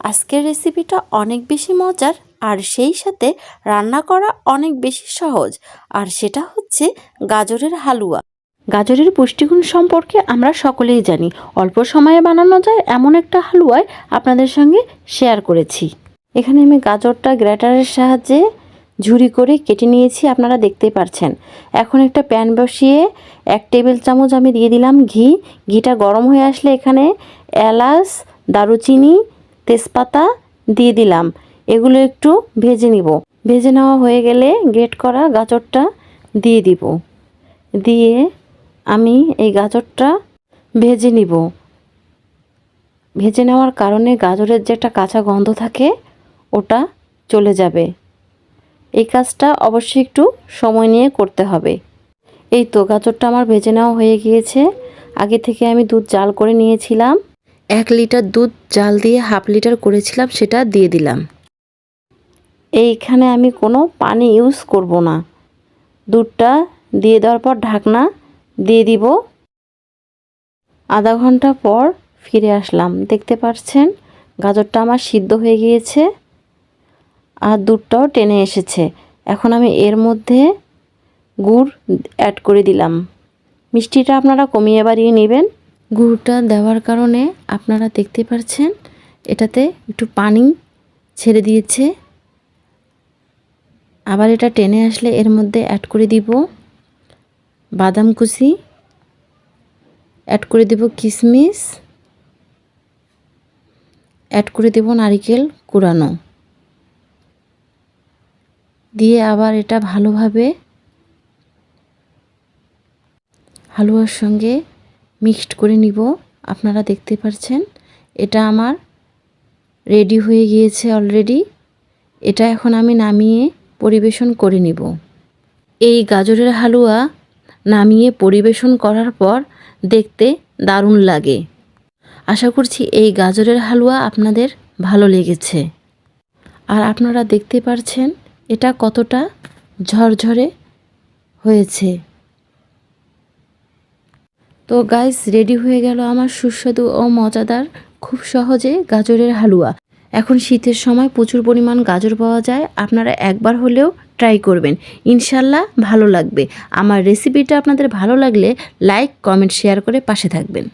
আজকের রেসিপিটা অনেক বেশি মজার, আর সেই সাথে রান্না করা অনেক বেশি সহজ। আর সেটা হচ্ছে গাজরের হালুয়া। গাজরের পুষ্টিগুণ সম্পর্কে আমরা সকলেই জানি। অল্প সময়ে বানানো যায় এমন একটা হালুয়ায় আপনাদের সঙ্গে শেয়ার করেছি। এখানে আমি গাজরটা গ্রেটারের সাহায্যে ঝুরি করে কেটে নিয়েছি, আপনারা দেখতেই পারছেন। এখন একটা প্যান বসিয়ে এক টেবিল চামচ আমি দিয়ে দিলাম ঘি। ঘিটা গরম হয়ে আসলে এখানে এলাচ, দারুচিনি তেজপাতা দিয়ে দিলাম। এগুলো একটু ভেজে নিব। ভেজে নেওয়া হয়ে গেলে গ্রেট করা গাজরটা দিয়ে দিব। দিয়ে আমি এই গাজরটা ভেজে নিব। ভেজে নেওয়ার কারণে গাজরের যে একটা কাঁচা গন্ধ থাকে, ওটা চলে যাবে। এই কাজটা অবশ্যই একটু সময় নিয়ে করতে হবে। এই তো গাজরটা আমার ভেজে নেওয়া হয়ে গিয়েছে। আগে থেকে আমি দুধ জাল করে নিয়েছিলাম। এক লিটার দুধ জাল দিয়ে হাফ লিটার করেছিলাম, সেটা দিয়ে দিলাম। এইখানে আমি কোনো পানি ইউজ করব না। দুধটা দিয়ে দেওয়ার পর ঢাকনা দিয়ে দিব। আধা ঘণ্টা পর ফিরে আসলাম। দেখতে পাচ্ছেন, গাজরটা আমার সিদ্ধ হয়ে গিয়েছে আর দুধটাও টেনে এসেছে। এখন আমি এর মধ্যে গুড় অ্যাড করে দিলাম। মিষ্টিটা আপনারা কমিয়ে বাড়িয়ে নেবেন। গুড়টা দেওয়ার কারণে আপনারা দেখতে পাচ্ছেন এটাতে একটু পানি ছেড়ে দিয়েছে। আবার এটা টেনে আসলে এর মধ্যে অ্যাড করে দিব বাদাম কুচি অ্যাড করে দেব কিশমিশ অ্যাড করে দেব নারিকেল কুড়ানো। দিয়ে আবার এটা ভালোভাবে হালুয়ার সঙ্গে মিক্সড করে নিব। আপনারা দেখতে পাচ্ছেন এটা আমার রেডি হয়ে গিয়েছে অলরেডি এটা এখন আমি নামিয়ে পরিবেশন করে নিব। এই গাজরের হালুয়া নামিয়ে পরিবেশন করার পর দেখতে দারুণ লাগে। আশা করছি এই গাজরের হালুয়া আপনাদের ভালো লেগেছে। আর আপনারা দেখতে পারছেন, এটা কতটা ঝরঝরে হয়েছে। তো গাইস রেডি হয়ে গেল আমার সুস্বাদু ও মজাদার, খুব সহজে গাজরের হালুয়া। এখন শীতের সময় প্রচুর পরিমাণ গাজর পাওয়া যায়, আপনারা একবার হলেও ট্রাই করবেন। ইনশাল্লাহ ভালো লাগবে। আমার রেসিপিটা আপনাদের ভালো লাগলে লাইক কমেন্ট শেয়ার করে পাশে থাকবেন।